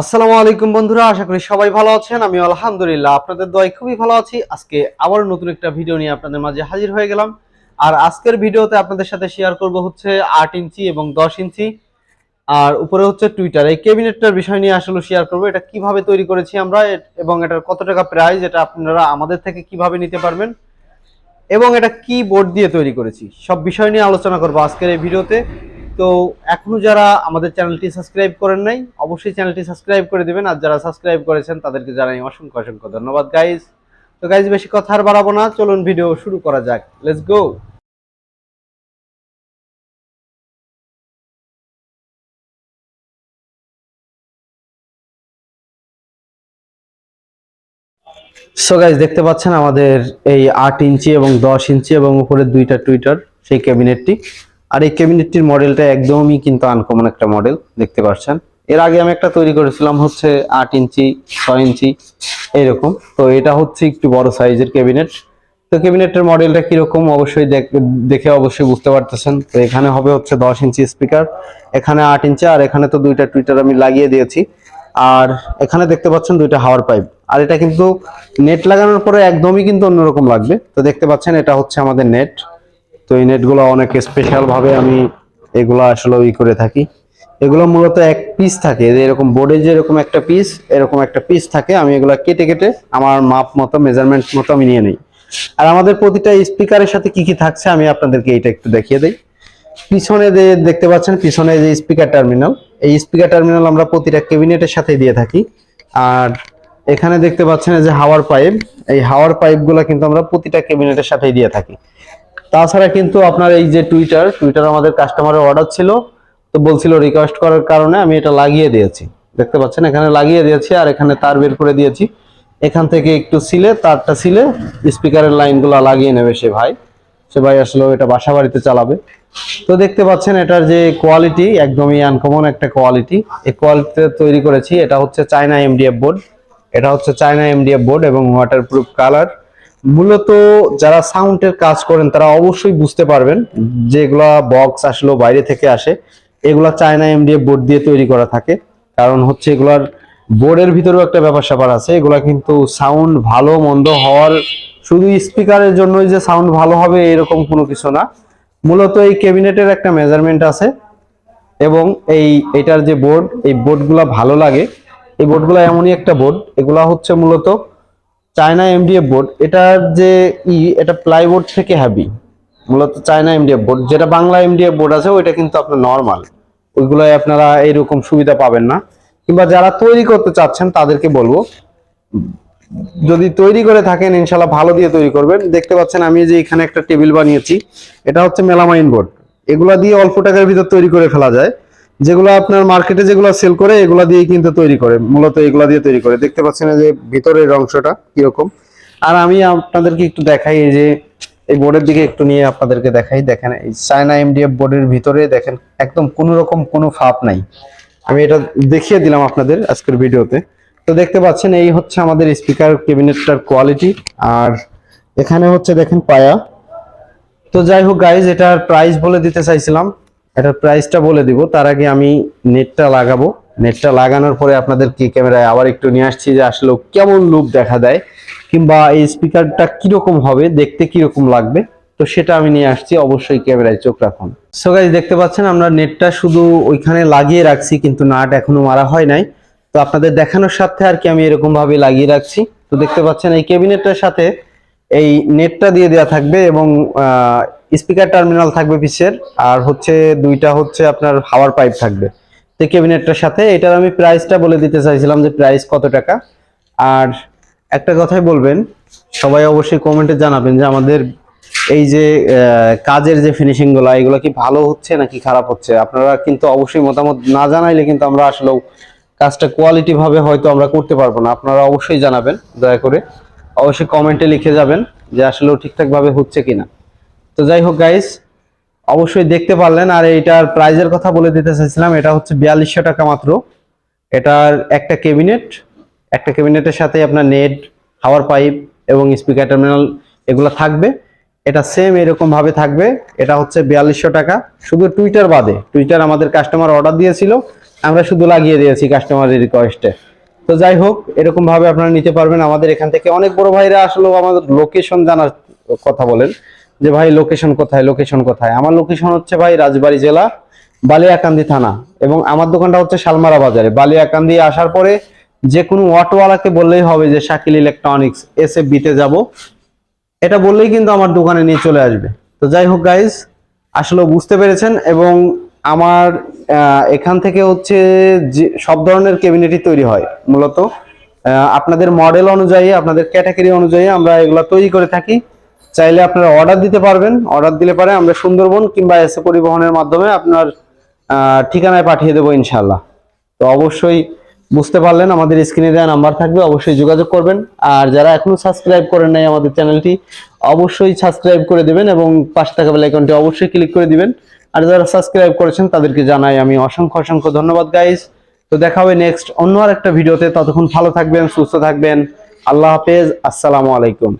আসসালামু আলাইকুম বন্ধুরা, আশা করি সবাই ভালো আছেন। আমি আলহামদুলিল্লাহ, আপনাদের দয় খুবই ভালো আছি। আজকে আবার নতুন একটা ভিডিও নিয়ে আপনাদের মাঝে হাজির হয়ে গেলাম। আর আজকের ভিডিওতে আপনাদের সাথে শেয়ার করব হচ্ছে আট ইঞ্চি এবং দশ ইঞ্চি। আর উপরে হচ্ছে টুইটার এই ক্যাবিনেটটার বিষয় নিয়ে আসলে শেয়ার করব, এটা কীভাবে তৈরি করেছি আমরা এবং এটার কত টাকা প্রাইস এটা আপনারা আমাদের থেকে কীভাবে নিতে পারবেন, এবং এটা কি বোর্ড দিয়ে তৈরি করেছি, সব বিষয় নিয়ে আলোচনা করব আজকের এই ভিডিওতে। তো এখনও যারা আমাদের চ্যানেলটি সাবস্ক্রাইব করেন নাই, অবশ্যই চ্যানেলটি সাবস্ক্রাইব করে দিবেন, আর যারা সাবস্ক্রাইব করেছেন তাদেরকে জানাই অসংখ্য অসংখ্য ধন্যবাদ গাইজ তো গাইজ বেশি কথা আর বাড়াবো না, চলুন ভিডিও শুরু করা যাক। লেটস গো সো গাইজ দেখতে পাচ্ছেন আমাদের এই আট ইঞ্চি এবং দশ ইঞ্চি এবং উপরে দুইটা টুইটার, সেই ক্যাবিনেটটি আর এই ক্যাবিনেটটির মডেলটা একদমই কিন্তু আনকমন একটা মডেল দেখতে পাচ্ছেন। এর আগে আমি একটা তৈরি করেছিলাম হচ্ছে আট ইঞ্চি, ছয় ইঞ্চি, এইরকম। তো এটা হচ্ছে একটু বড় সাইজের ক্যাবিনেট তো ক্যাবিনেটের মডেলটা কীরকম অবশ্যই দেখ- দেখে অবশ্যই বুঝতে পারতেছেন। তো এখানে হবে হচ্ছে দশ ইঞ্চি স্পিকার এখানে আট ইঞ্চি, আর এখানে তো দুইটা টুইটার আমি লাগিয়ে দিয়েছি। আর এখানে দেখতে পাচ্ছেন দুইটা হাওয়ার পাইপ আর এটা কিন্তু নেট লাগানোর পরে একদমই কিন্তু অন্যরকম লাগবে। তো দেখতে পাচ্ছেন এটা হচ্ছে আমাদের নেট তো এই নেটগুলো অনেক স্পেশাল ভাবে আমি এগুলো আসলে ই করে থাকি। এগুলো মূলত এক পিস থাকে। এরকম বোর্ডে যেরকম একটা পিস এরকম একটা পিস থাকে, আমি এগুলো কেটে কেটে আমার মাপ মতো মেজারমেন্ট মতো আমি নিয়ে নিই। আর আমাদের প্রতিটা স্পিকারের সাথে কি কি থাকছে আমি আপনাদেরকে এটা একটু দেখিয়ে দিই। পিছনে যে দেখতে পাচ্ছেন, পিছনে যে স্পিকার টার্মিনাল এই স্পিকার টার্মিনাল আমরা প্রতিটা ক্যাবিনেটের সাথে দিয়ে থাকি। আর এখানে দেখতে পাচ্ছেন যে হাওয়ার পাইপ এই হাওয়ার পাইপগুলো কিন্তু আমরা প্রতিটা ক্যাবিনেটের সাথেই দিয়ে থাকি। তাছাড়া কিন্তু আপনার এই যে টুইটার টুইটার আমাদের কাস্টমারের অর্ডার ছিল, তো বলছিল রিকোয়েস্ট করার কারণে আমি এটা লাগিয়ে দিয়েছি। দেখতে পাচ্ছেন, এখানে লাগিয়ে দিয়েছি আর এখানে তার বের করে দিয়েছি। এখান থেকে একটু সিলে, তারটা সিলে স্পিকারের লাইনগুলো লাগিয়ে নেবে সে ভাই। সে ভাই আসলে এটা বাসা বাড়িতে চালাবে। তো দেখতে পাচ্ছেন, এটার যে কোয়ালিটি একদমই আনকমন একটা কোয়ালিটি এই কোয়ালিটিতে তৈরি করেছি, এটা হচ্ছে চায়না এমডিএফ বোর্ড এটা হচ্ছে চায়না এমডিএফ বোর্ড এবং ওয়াটারপ্রুফ কালার মূলত যারা সাউন্ডের কাজ করেন, তারা অবশ্যই বুঝতে পারবেন যেগুলা বক্স আসলো, বাইরে থেকে আসে। এগুলা চায়না এমডিএফ বোর্ড দিয়ে তৈরি করা থাকে। কারণ হচ্ছে এগুলার বোর্ডের ভিতরেও একটা ব্যাপার স্যাপার আছে। এগুলা কিন্তু সাউন্ড ভালো, মন্দ হওয়ার শুধু স্পিকারের জন্যই যে সাউন্ড ভালো হবে এরকম কোনো কিছু না। মূলত এই ক্যাবিনেটের একটা মেজারমেন্ট আছে এবং এই এটার যে বোর্ড এই বোর্ডগুলা ভালো লাগে। এই বোর্ডগুলো এমনই একটা বোর্ড এগুলা হচ্ছে মূলত চায়না এমডিএফ বোর্ড এটার যে ই, এটা প্লাইবোর্ড থেকে হ্যাভি মূলত চায়না এমডিএফ বোর্ড যেটা বাংলা এমডিএফ বোর্ড আছে, ওইটা কিন্তু আপনার নর্মাল ওইগুলোয় আপনারা এইরকম সুবিধা পাবেন না। কিংবা যারা তৈরি করতে চাচ্ছেন, তাদেরকে বলব, যদি তৈরি করে থাকেন ইনশাল্লাহ ভালো দিয়ে তৈরি করবেন। দেখতে পাচ্ছেন, আমি যে এখানে একটা টেবিল বানিয়েছি, এটা হচ্ছে মেলামাইন বোর্ড এগুলা দিয়ে অল্প টাকার ভিতর তৈরি করে ফেলা যায়। যেগুলো আপনার মার্কেটে যেগুলো সেল করে, এগুলা দিয়ে কিন্তু তৈরি করে, মূলত এগুলা দিয়ে তৈরি করে। দেখতে পাচ্ছেন যে ভিতরের অংশটা কীরকম। আর আমি আপনাদেরকে একটু দেখাই, এই যে এই বোর্ডের দিকে একটু নিয়ে আপনাদেরকে দেখাই। দেখেন, এই চায়না এমডিএফ বোর্ডের ভিতরে দেখেন, একদম কোনো রকম কোনো ফাপ নাই। আমি এটা দেখিয়ে দিলাম আপনাদের আজকের ভিডিওতে। তো দেখতে পাচ্ছেন, এই হচ্ছে আমাদের স্পিকার ক্যাবিনেটটার কোয়ালিটি আর এখানে হচ্ছে দেখেন পায়া। তো যাই হোক গাইজ এটার প্রাইস বলে দিতে চাইছিলাম। এটার প্রাইসটা বলে দিব। তার আগে আমি নেটটা লাগাবো। নেটটা লাগানোর পরে আপনাদের কি ক্যামেরায় আবার একটু নিয়ে আসছি যে আসলে কেমন লুক দেখা দেয়, কিংবা এই স্পিকারটা কীরকম হবে, দেখতে কীরকম লাগবে। তো সেটা আমি নিয়ে আসছি, অবশ্যই ক্যামেরায় চোখ রাখুন। সো গাইজ দেখতে পাচ্ছেন আমরা নেটটা শুধু ওইখানে লাগিয়ে রাখছি, কিন্তু নাট এখনও মারা হয় নাই। তো আপনাদের দেখানোর সাথে আর কি আমি এরকম ভাবে লাগিয়ে রাখছি। তো দেখতে পাচ্ছেন এই ক্যাবিনেটটার সাথে এই নেটটা দিয়ে দেওয়া থাকবে এবং স্পিকার টার্মিনাল থাকবে পিসের, আর হচ্ছে দুইটা হচ্ছে আপনার হাওয়ার পাইপ থাকবে। তো ক্যাবিনেটটার সাথে এটার আমি প্রাইসটা বলে দিতে চাইছিলাম যে প্রাইস কত টাকা। আর একটা কথাই বলবেন, সবাই অবশ্যই কমেন্টে জানাবেন যে আমাদের এই যে কাজের যে ফিনিশিংগুলো, এগুলো কি ভালো হচ্ছে নাকি খারাপ হচ্ছে? আপনারা কিন্তু অবশ্যই মতামত না জানাইলে কিন্তু আমরা আসলেও কাজটা কোয়ালিটি ভাবে হয়তো আমরা করতে পারব না। আপনারা অবশ্যই জানাবেন, দয়া করে। অবশ্যই কমেন্টে লিখে যাবেন যে আসলেও ঠিকঠাক ভাবে হচ্ছে কিনা। তো যাই হোক গাইস অবশ্যই দেখতে পারলেন। আর এইটার প্রাইজের কথা বলে দিতে চাইছিলাম, এটা হচ্ছে বিয়াল্লিশশো টাকা মাত্র। এটার একটা ক্যাবিনেট একটা ক্যাবিনেটের সাথে আপনার নেট হাওয়ার পাইপ এবং স্পিকার টার্মিনাল এগুলো থাকবে। এটা সেম এরকম ভাবে থাকবে। এটা হচ্ছে বিয়াল্লিশশো টাকা। শুধু টুইটার বাদে। টুইটার আমাদের কাস্টমার অর্ডার দিয়েছিল। আমরা শুধু লাগিয়ে দিয়েছি কাস্টমারের রিকোয়েস্টে তো যাই হোক, এরকম ভাবে আপনারা নিতে পারবেন। আমাদের এখান থেকে অনেক বড় ভাইরা আসলে, আমাদের লোকেশন জানার কথা বলেন। যে ভাই লোকেশন কোথায় লোকেশন কোথায়? আমার লোকেশন হচ্ছে ভাই রাজবাড়ী জেলা, বালিয়াকান্দি থানা এবং আমার দোকানটা হচ্ছে শালমারা বাজারে। বালিয়াকান্দি আসার পরে যে কোনো অটোওয়ালাকে বললেই হবে যে, শাকিল ইলেকট্রনিক্স এস বিতে যাব। এটা বললেই কিন্তু আমার দোকানে নিয়ে চলে আসবে। তো যাই হোক গাইজ আসলে বুঝতে পেরেছেন এবং আমার এখান থেকে হচ্ছে যে, সব ধরনের ক্যাবিনেটই তৈরি হয় মূলত। আপনাদের মডেল অনুযায়ী, আপনাদের ক্যাটাগরি অনুযায়ী আমরা এগুলো তৈরি করে থাকি। চাইলে আপনারা অর্ডার দিতে পারবেন। অর্ডার দিলে পারে আমরা সুন্দরবন কিংবা এসে পরিবহনের মাধ্যমে আপনার ঠিকানায় পাঠিয়ে দেবো ইনশাল্লাহ তো অবশ্যই বুঝতে পারলেন, আমাদের স্ক্রিনে দেওয়া নাম্বার থাকবে, অবশ্যই যোগাযোগ করবেন। আর যারা এখনও সাবস্ক্রাইব করেন নাই আমাদের চ্যানেলটি, অবশ্যই সাবস্ক্রাইব করে দিবেন এবং পাশে থাকা বেল আইকনটি অবশ্যই ক্লিক করে দিবেন। আর যারা সাবস্ক্রাইব করেছেন, তাদেরকে জানাই আমি অসংখ্য অসংখ্য ধন্যবাদ গাইস তো দেখা হবে নেক্সট অন্য আর একটা ভিডিওতে ততক্ষণ ভালো থাকবেন, সুস্থ থাকবেন। আল্লাহ হাফেজ, আসসালামু আলাইকুম।